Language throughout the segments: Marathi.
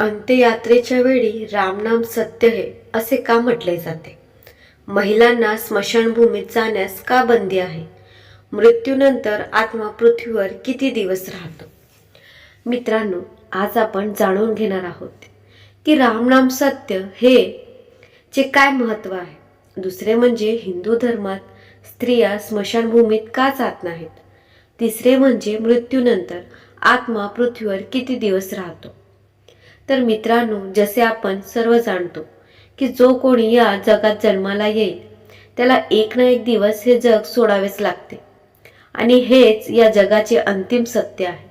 अंत्ययात्रेच्या वेळी रामनाम सत्य हे असे का म्हटले जाते? महिलांना स्मशानभूमीत जाण्यास का बंदी आहे? मृत्यूनंतर आत्मा पृथ्वीवर किती दिवस राहतो? मित्रांनो आज आपण जाणून घेणार आहोत की रामनाम सत्य हे चे काय महत्त्व आहे? दुसरे म्हणजे हिंदू धर्मात स्त्रिया स्मशानभूमीत का जात नाहीत? तिसरे म्हणजे मृत्यूनंतर आत्मा पृथ्वीवर किती दिवस राहतो? तर मित्रांनो जसे आपण सर्व जाणतो की जो कोणी या जगात जन्माला येईल त्याला एक ना एक दिवस हे जग सोडावेच लागते. आणि हेच या जगाचे अंतिम सत्य आहे.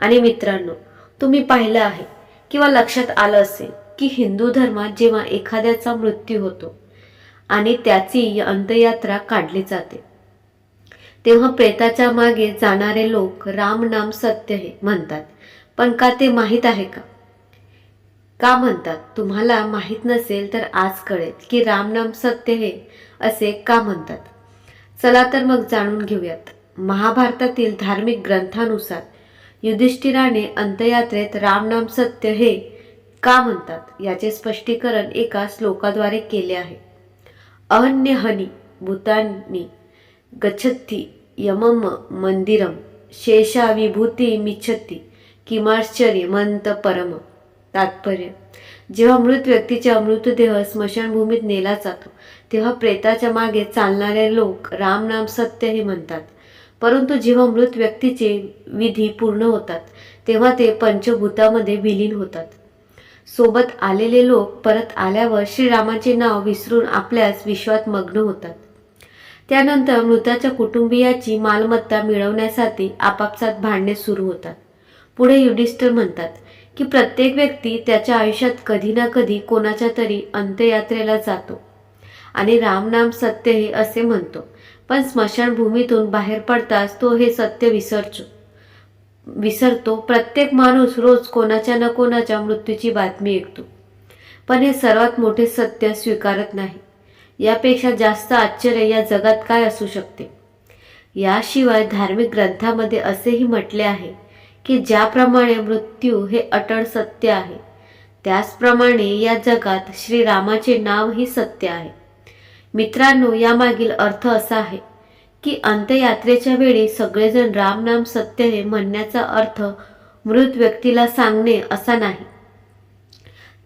आणि मित्रांनो तुम्ही पाहिलं आहे किंवा लक्षात आलं असेल की हिंदू धर्मात जेव्हा एखाद्याचा मृत्यू होतो आणि त्याची अंत्ययात्रा काढली जाते तेव्हा प्रेताच्या मागे जाणारे लोक राम नाम सत्य हे म्हणतात. पण का ते माहीत आहे का? का म्हणतात? तुम्हाला माहीत नसेल तर आज कळेल की रामनाम सत्य हे असे का म्हणतात? चला तर मग जाणून घेऊयात. महाभारतातील धार्मिक ग्रंथानुसार युधिष्ठिराने अंत्ययात्रेत रामनाम सत्य हे का म्हणतात? याचे स्पष्टीकरण एका श्लोकाद्वारे केले आहे. अहन्यहनी भूतानी गच्छती यमम मंदिरम शेषा विभूती मिच्छती किमाश्चर्य मंत परम तात्पर्य. जेव्हा मृत व्यक्तीचा मृतदेह स्मशानभूमीत नेला जातो तेव्हा प्रेताच्या मागे चालणारे लोक रामनाम सत्य हे म्हणतात. परंतु जेव्हा मृत व्यक्तीचे विधी पूर्ण होतात तेव्हा ते पंचभूतामध्ये विलीन होतात. सोबत आलेले लोक परत आल्यावर श्रीरामाचे नाव विसरून आपल्याच विश्वात मग्न होतात. त्यानंतर मृताच्या कुटुंबियाची मालमत्ता मिळवण्यासाठी आपापसात भांडणे सुरू होतात. पुढे युधिष्ठिर म्हणतात की प्रत्येक व्यक्ती त्याच्या आयुष्यात कधी ना कधी कोणाच्या तरी अंत्ययात्रेला जातो. आणि रामनाम सत्य हे असे म्हणतो. पण स्मशानभूमीतून बाहेर पडताच तो हे सत्य विसरतो विसरतो. प्रत्येक माणूस रोज कोणाच्या ना कोणाच्या मृत्यूची बातमी ऐकतो. पण हे सर्वात मोठे सत्य स्वीकारत नाही. यापेक्षा जास्त आश्चर्य या जगात काय असू शकते? याशिवाय धार्मिक ग्रंथामध्ये असेही म्हटले आहे की ज्याप्रमाणे मृत्यू हे अटळ सत्य आहे त्याचप्रमाणे या जगात श्रीरामाचे नावही सत्य आहे. मित्रांनो यामागील अर्थ असा आहे की अंत्ययात्रेच्या वेळी सगळेजण रामनाम सत्य हे म्हणण्याचा अर्थ मृत व्यक्तीला सांगणे असा नाही.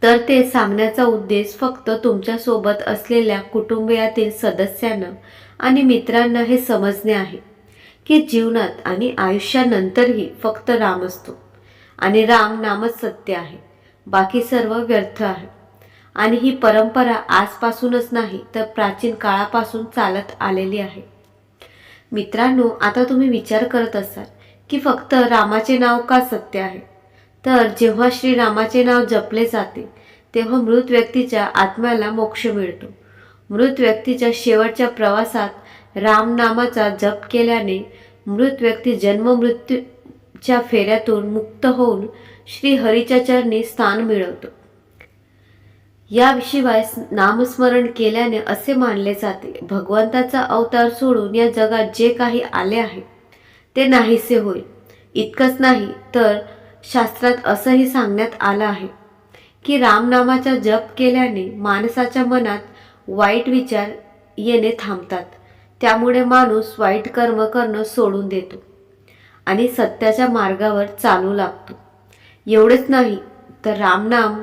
तर ते सांगण्याचा उद्देश फक्त तुमच्यासोबत असलेल्या कुटुंबियातील सदस्यांना आणि मित्रांना हे समजणे आहे. की जीवनात आणि आयुष्यानंतरही फक्त राम असतो. आणि राम नामच सत्य आहे. बाकी सर्व व्यर्थ आहे. आणि ही परंपरा आजपासूनच नाही तर प्राचीन काळापासून चालत आलेली आहे. मित्रांनो आता तुम्ही विचार करत असाल की फक्त रामाचे नाव का सत्य आहे? तर जेव्हा श्रीरामाचे नाव जपले जाते तेव्हा मृत व्यक्तीच्या आत्म्याला मोक्ष मिळतो. मृत व्यक्तीच्या शेवटच्या प्रवासात रामनामाचा जप केल्याने मृत व्यक्ती जन्ममृत्यूच्या फेऱ्यातून मुक्त होऊन श्री हरीच्या चरणी स्थान मिळवतो. याशिवाय नामस्मरण केल्याने असे मानले जाते भगवंताचा अवतार सोडून या जगात जे काही आले आहे ते नाहीसे होईल. इतकंच नाही तर शास्त्रात असंही सांगण्यात आलं आहे की रामनामाचा जप केल्याने माणसाच्या मनात वाईट विचार येणे थांबतात. त्यामुळे माणूस वाईट कर्म करणं सोडून देतो आणि सत्याच्या मार्गावर चालू लागतो. एवढेच नाही तर रामनाम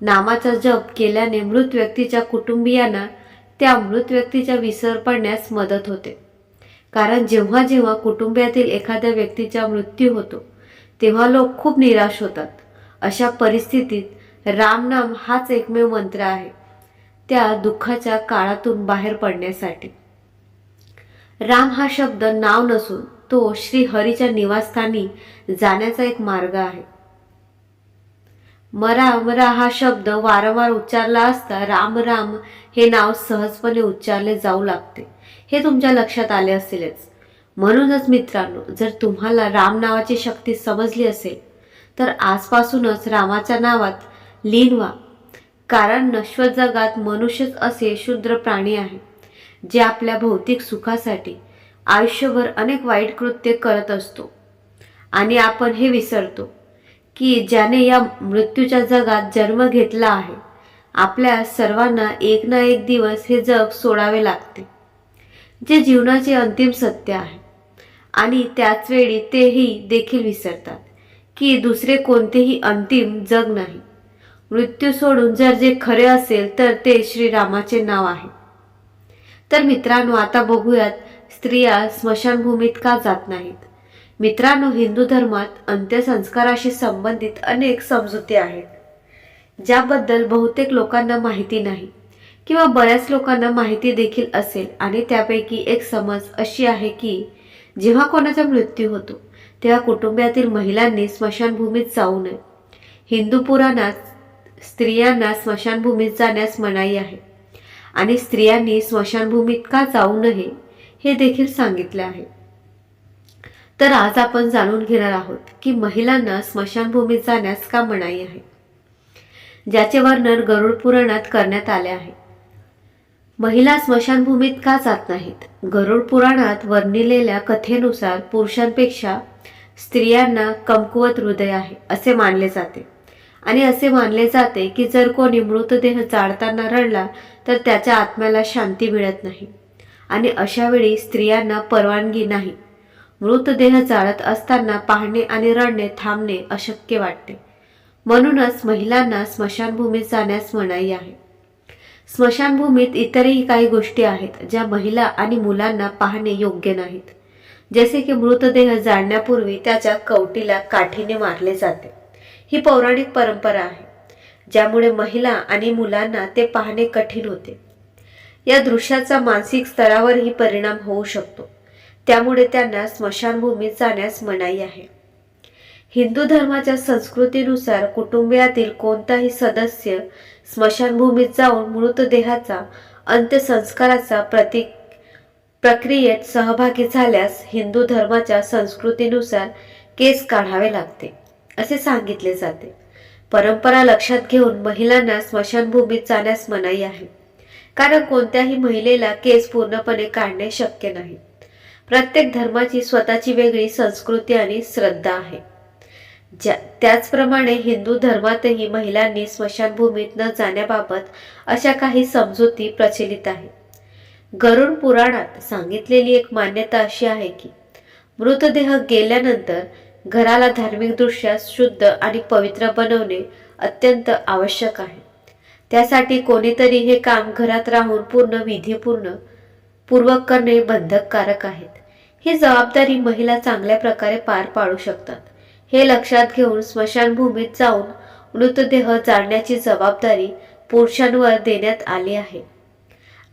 नामाचा जप केल्याने मृत व्यक्तीच्या कुटुंबियांना त्या मृत व्यक्तीच्या विसर पडण्यास मदत होते. कारण जेव्हा जेव्हा कुटुंबातील एखाद्या व्यक्तीचा मृत्यू होतो तेव्हा लोक खूप निराश होतात. अशा परिस्थितीत रामनाम हाच एकमेव मंत्र आहे त्या दुःखाच्या काळातून बाहेर पडण्यासाठी. राम हा शब्द नाव नसून तो श्री हरीच्या निवासस्थानी जाण्याचा एक मार्ग आहे. मरा मरा हा शब्द वारंवार उच्चारला असता राम राम हे नाव सहजपणे उच्चारले जाऊ लागते. हे तुमच्या लक्षात आले असेलच. म्हणूनच मित्रांनो जर तुम्हाला राम नावाची शक्ती समजली असेल तर आजपासूनच रामाच्या नावात लीन व्हा. कारण नश्वर जगात मनुष्यच असे शूद्र प्राणी आहे जे आपल्या भौतिक सुखासाठी आयुष्यभर अनेक वाईट कृत्ये करत असतो. आणि आपण हे विसरतो की ज्याने या मृत्यूच्या जगात जन्म घेतला आहे आपल्या सर्वांना एक ना एक दिवस हे जग सोडावे लागते जे जीवनाचे अंतिम सत्य आहे. आणि त्याच वेळी तेही देखील विसरतात की दुसरे कोणतेही अंतिम जग नाही. मृत्यू सोडून जर जे खरे असेल तर ते श्रीरामाचे नाव आहे. तर मित्रांनो आता बघूयात स्त्रिया स्मशानभूमीत का जात नाहीत? मित्रांनो हिंदू धर्मात अंत्यसंस्काराशी संबंधित अनेक समजुती आहेत ज्याबद्दल बहुतेक लोकांना माहिती नाही किंवा बऱ्याच लोकांना माहिती देखील असेल. आणि त्यापैकी एक समज अशी आहे की जेव्हा कोणाचा मृत्यू होतो तेव्हा कुटुंबातील महिलांनी स्मशानभूमीत जाऊ नये. हिंदू पुराणात स्त्रियांना स्मशानभूमीत जाण्यास मनाई आहे. आणि स्त्रियांनी स्मशानभूमीत का जाऊ नये हे देखील सांगितले आहे. तर आज आपण जाणून घेणार आहोत की महिलांना स्मशानभूमीत जाण्यास का मनाई आहे. ज्याचे वर्णन गरुड पुराणात करण्यात आले आहे. महिला स्मशानभूमीत का जात नाहीत? गरुड पुराणात वर्णिलेल्या कथेनुसार पुरुषांपेक्षा स्त्रियांना कमकुवत हृदय आहे असे मानले जाते. आणि असे मानले जाते की जर कोणी मृतदेह जाळताना रडला तर त्याच्या आत्म्याला शांती मिळत नाही. आणि अशावेळी स्त्रियांना परवानगी नाही. मृतदेह जाळत असताना पाहणे आणि रडणे थांबणे अशक्य वाटते. म्हणूनच महिलांना स्मशानभूमीत जाण्यास मनाई आहे. स्मशानभूमीत इतरही काही गोष्टी आहेत ज्या महिला आणि मुलांना पाहणे योग्य नाहीत. जसे की मृतदेह जाळण्यापूर्वी त्याच्या कवटीला काठीने मारले जाते. ही पौराणिक परंपरा आहे ज्यामुळे महिला आणि मुलांना ते पाहणे कठीण होते. या दृश्याचा मानसिक स्तरावरही परिणाम होऊ शकतो. त्यामुळे त्यांना स्मशानभूमीत जाण्यास मनाई आहे. हिंदू धर्माच्या संस्कृतीनुसार कुटुंबियातील कोणताही सदस्य स्मशानभूमीत जाऊन मृतदेहाचा अंत्यसंस्काराचा प्रतीक प्रक्रियेत सहभागी झाल्यास हिंदू धर्माच्या संस्कृतीनुसार केस काढावे लागते. असे सांगितले जाते. परंपरा लक्षात घेऊन महिलांना स्मशानभूमीत जाण्यास मनाई आहे. कारण कोणत्याही महिलेला केस पूर्णपणे काढणे शक्य नाही. प्रत्येक धर्माची स्वतःची वेगळी संस्कृती आणि श्रद्धा आहे. ज्या त्याचप्रमाणे हिंदू धर्मातही महिलांनी स्मशानभूमीत न जाण्याबाबत अशा काही समजुती प्रचलित आहेत गरुड पुराणात सांगितलेली एक मान्यता अशी आहे की मृतदेह गेल्यानंतर घराला धार्मिकदृष्ट्या शुद्ध आणि पवित्र बनवणे अत्यंत आवश्यक आहे. त्यासाठी कोणीतरी हे काम घरात राहून पूर्ण विधीपूर्ण पूर्वक करणे बंधककारक आहेत. ही जबाबदारी महिला चांगल्या प्रकारे पार पाडू शकतात. हे लक्षात घेऊन स्मशानभूमीत जाऊन मृतदेह जाळण्याची जबाबदारी पुरुषांवर देण्यात आली आहे.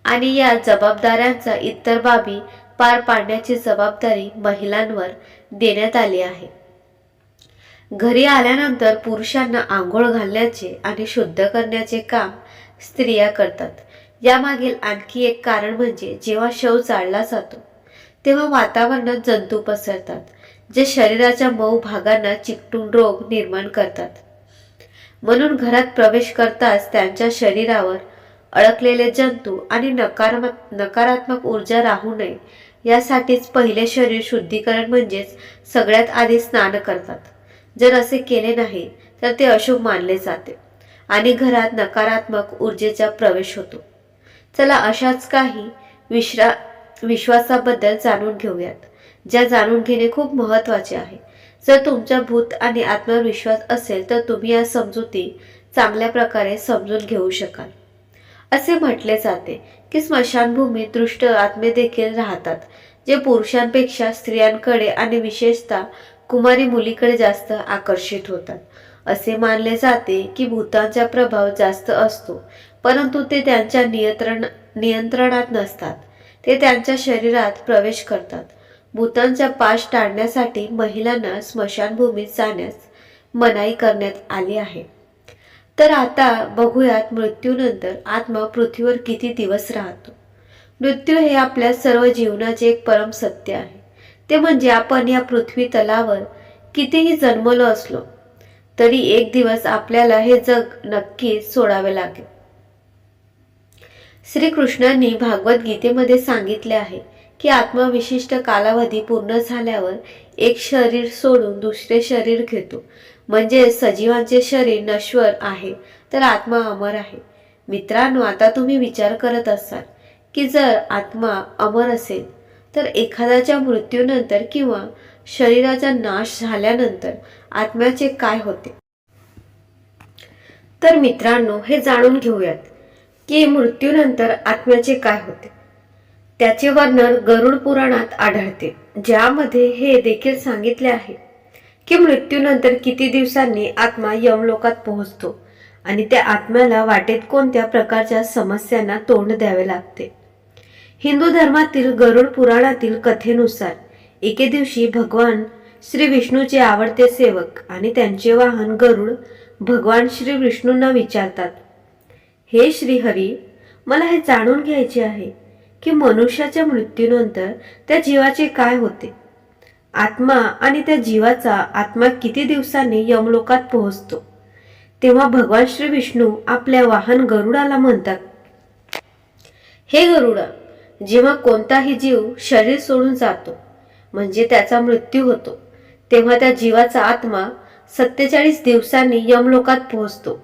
आणि या जबाबदाऱ्यांचा इतर बाबी पार पाडण्याची जबाबदारी महिलांवर देण्यात आली आहे. घरी आल्यानंतर पुरुषांना आंघोळ घालण्याचे आणि शुद्ध करण्याचे काम स्त्रिया करतात. यामागील आणखी एक कारण म्हणजे जेव्हा शव चाळला जातो तेव्हा वातावरणात जंतू पसरतात जे शरीराच्या मऊ भागांना चिकटून रोग निर्माण करतात. म्हणून घरात प्रवेश करताच त्यांच्या शरीरावर अडकलेले जंतू आणि नकारात्मक नकारात्मक ऊर्जा राहू नये यासाठीच पहिले शरीर शुद्धीकरण म्हणजेच सगळ्यात आधी स्नान करतात. जर असे केले नाही तर ते अशुभ मानले जाते आणि घरात नकारात्मक ऊर्जेचा प्रवेश होतो. चला अशाच काही विश्रा विश्वासाबद्दल जाणून घेऊयात ज्या जाणून घेणे खूप महत्त्वाचे आहे. जर तुमच्या भूत आणि आत्मविश्वास असेल तर तुम्ही या समजुती चांगल्या प्रकारे समजून घेऊ शकाल. असे म्हटले जाते की स्मशानभूमीत दृष्ट आत्मे देखील राहतात जे पुरुषांपेक्षा स्त्रियांकडे आणि विशेषतः कुमारी मुलीकडे जास्त आकर्षित होतात. असे मानले जाते की भूतांचा प्रभाव जास्त असतो परंतु ते त्यांच्या नियंत्रण नियंत्रणात नसतात. ते त्यांच्या शरीरात प्रवेश करतात. भूतांचा पाश टाळण्यासाठी महिलांना स्मशानभूमीत जाण्यास मनाई करण्यात आली आहे. तर आता बघूयात मृत्यूनंतर आत्मा पृथ्वीवर किती दिवस राहतो. मृत्यू हे आपल्या सर्व जीवनाचे एक परम सत्य आहे. ते म्हणजे आपण या पृथ्वी तलावर कितीही जन्मलो असलो तरी एक दिवस आपल्याला हे जग नक्कीच सोडावे लागेल. श्रीकृष्णांनी भागवत गीतेमध्ये सांगितले आहे की आत्मा विशिष्ट कालावधी पूर्ण झाल्यावर एक शरीर सोडून दुसरे शरीर घेतो. म्हणजे सजीवांचे शरीर नश्वर आहे तर आत्मा अमर आहे. मित्रांनो आता तुम्ही विचार करत असाल की जर आत्मा अमर असेल तर एखाद्याच्या मृत्यूनंतर किंवा शरीराचा नाश झाल्यानंतर आत्म्याचे काय होते? तर मित्रांनो हे जाणून घेऊयात की मृत्यूनंतर आत्म्याचे काय होते. त्याचे वर्णन गरुड पुराणात आढळते ज्यामध्ये हे देखील सांगितले आहे की मृत्यूनंतर किती दिवसांनी आत्मा यमलोकात पोहोचतो आणि त्या आत्म्याला वाटेत कोणत्या प्रकारच्या समस्यांना तोंड द्यावे लागते? हिंदू धर्मातील गरुड पुराणातील कथेनुसार एके दिवशी भगवान श्री विष्णूचे आवडते सेवक आणि त्यांचे वाहन गरुड भगवान श्री विष्णूंना विचारतात हे श्रीहरी मला हे जाणून घ्यायचे आहे की मनुष्याच्या मृत्यूनंतर त्या जीवाचे काय होते? आत्मा आणि त्या जीवाचा आत्मा किती दिवसांनी यमलोकात पोहोचतो? तेव्हा भगवान श्री विष्णू आपल्या वाहन गरुडाला म्हणतात हे गरुडा जेव्हा कोणताही जीव शरीर सोडून जातो म्हणजे त्याचा मृत्यू होतो तेव्हा त्या जीवाचा आत्मा सत्तेचाळीस दिवसांनी यमलोकात पोहोचतो.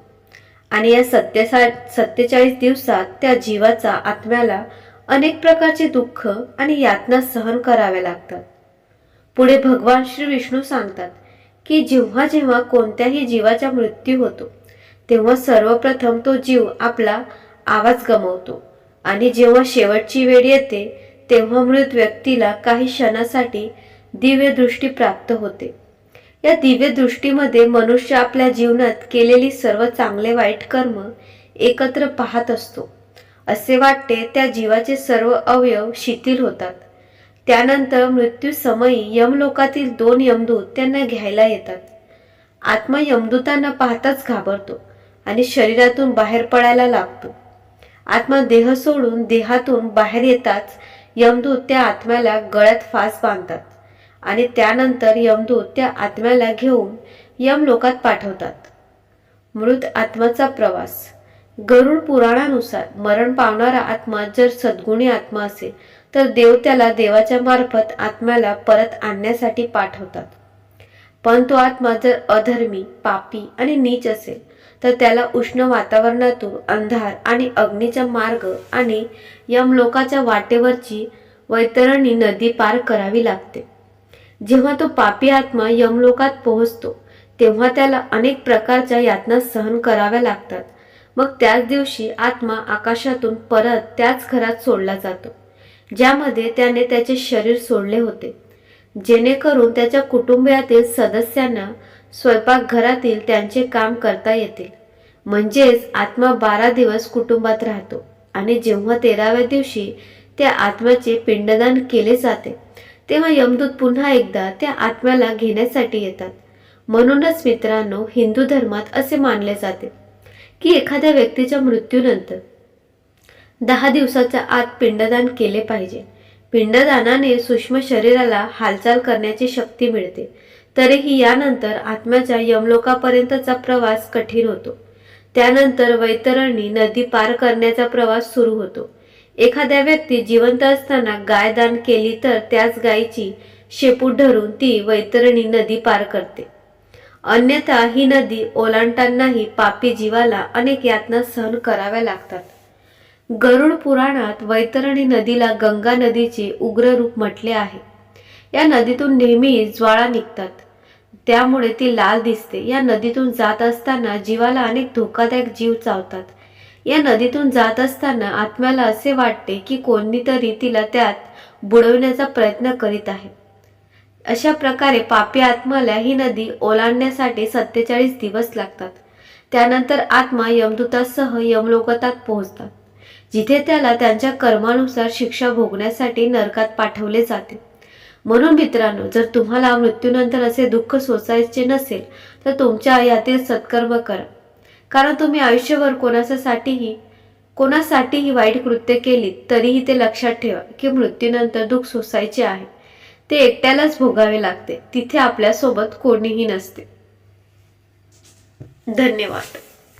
आणि या सत्तेसा सत्तेचाळीस दिवसात त्या जीवाचा आत्म्याला अनेक प्रकारचे दुःख आणि यातना सहन कराव्या लागतात. पुढे भगवान श्री विष्णू सांगतात की जेव्हा जेव्हा कोणत्याही जीवाचा मृत्यू होतो तेव्हा सर्वप्रथम तो जीव आपला आवाज गमवतो. आणि जेव्हा शेवटची वेळ येते तेव्हा मृत व्यक्तीला काही क्षणासाठी दिव्यदृष्टी प्राप्त होते. या दिव्यदृष्टीमध्ये मनुष्य आपल्या जीवनात केलेली सर्व चांगले वाईट कर्म एकत्र पाहत असतो. असे वाटते त्या जीवाचे सर्व अवयव शिथिल होतात. त्यानंतर मृत्यू समयी यमलोकातील दोन यमदूत त्यांना घ्यायला येतात. आत्मा यमदूतांना पाहताच घाबरतो आणि शरीरातून बाहेर पडायला लागतो. आत्मा देह सोडून देहातून बाहेर येताच यमदूत त्या आत्म्याला गळ्यात फास बांधतात आणि त्यानंतर यमदूत त्या आत्म्याला घेऊन यमलोकात पाठवतात. मृत आत्माचा प्रवास. गरुड पुराणानुसार मरण पावणारा आत्मा जर सद्गुणी आत्मा असेल तर देव त्याला देवाच्या मार्फत आत्म्याला परत आणण्यासाठी पाठवतात. पण तो आत्मा जर अधर्मी पापी आणि नीच असेल तर त्याला उष्ण वातावरणातून अंधार आणि अग्नीचा मार्ग आणि यमलोकाच्या वाटेवरची वैतरणी नदी पार करावी लागते. जेव्हा तो पापी आत्मा यमलोकात पोहोचतो तेव्हा त्याला अनेक प्रकारच्या यातना सहन कराव्या लागतात. मग त्याच दिवशी आत्मा आकाशातून परत त्याच घरात सोडला जातो. ज्यामध्ये त्याने त्याचे शरीर सोडले होते. जेणेकरून त्याच्या कुटुंबियातील सदस्यांना स्वयंपाकघरातील त्यांचे काम करता येतील. म्हणजेच आत्मा बारा दिवस कुटुंबात राहतो आणि जेव्हा तेराव्या दिवशी त्या आत्म्याचे पिंडदान केले जाते तेव्हा यमदूत पुन्हा एकदा त्या आत्म्याला घेण्यासाठी येतात. म्हणूनच मित्रांनो हिंदू धर्मात असे मानले जाते की एखाद्या व्यक्तीच्या मृत्यूनंतर दहा दिवसाच्या आत पिंडदान केले पाहिजे. पिंडदानाने सूक्ष्म शरीराला हालचाल करण्याची शक्ती मिळते. तरीही यानंतर आत्म्याच्या यमलोकापर्यंतचा प्रवास कठीण होतो. त्यानंतर वैतरणी नदी पार करण्याचा प्रवास सुरू होतो. एखाद्या व्यक्ती जिवंत असताना गाय दान केली तर त्याच गायीची शेपूट धरून ती वैतरणी नदी पार करते. अन्यथा ही नदी ओलांडतानाही पापी जीवाला अनेक यातना सहन कराव्या लागतात. गरुड पुराणात वैतरणी नदीला गंगा नदीचे उग्र रूप म्हटले आहे. या नदीतून नेहमी ज्वाळा निघतात. त्यामुळे ती लाल दिसते. या नदीतून जात असताना जीवाला अनेक धोकादायक जीव चावतात. या नदीतून जात असताना आत्म्याला असे वाटते की कोणीतरी तिला त्यात बुडवण्याचा प्रयत्न करीत आहे. अशा प्रकारे पापी आत्म्याला ही नदी ओलांडण्यासाठी सत्तेचाळीस दिवस लागतात. त्यानंतर आत्मा यमदूतासह यमलोकतात पोहोचतात. जिथे त्याला त्यांच्या कर्मानुसार शिक्षा भोगण्यासाठी नरकात पाठवले जाते. म्हणून मित्रांनो जर तुम्हाला मृत्यूनंतर असे दुःख सोसायचे नसेल तर तुमच्या यातील सत्कर्म करा. कारण तुम्ही आयुष्यभर कोणासाठीही कोणासाठीही वाईट कृत्य केली तरीही ते लक्षात ठेवा की मृत्यूनंतर दुःख सोसायचे आहे. ते एकट्यालाच भोगावे लागते. तिथे आपल्यासोबत कोणीही नसते. धन्यवाद.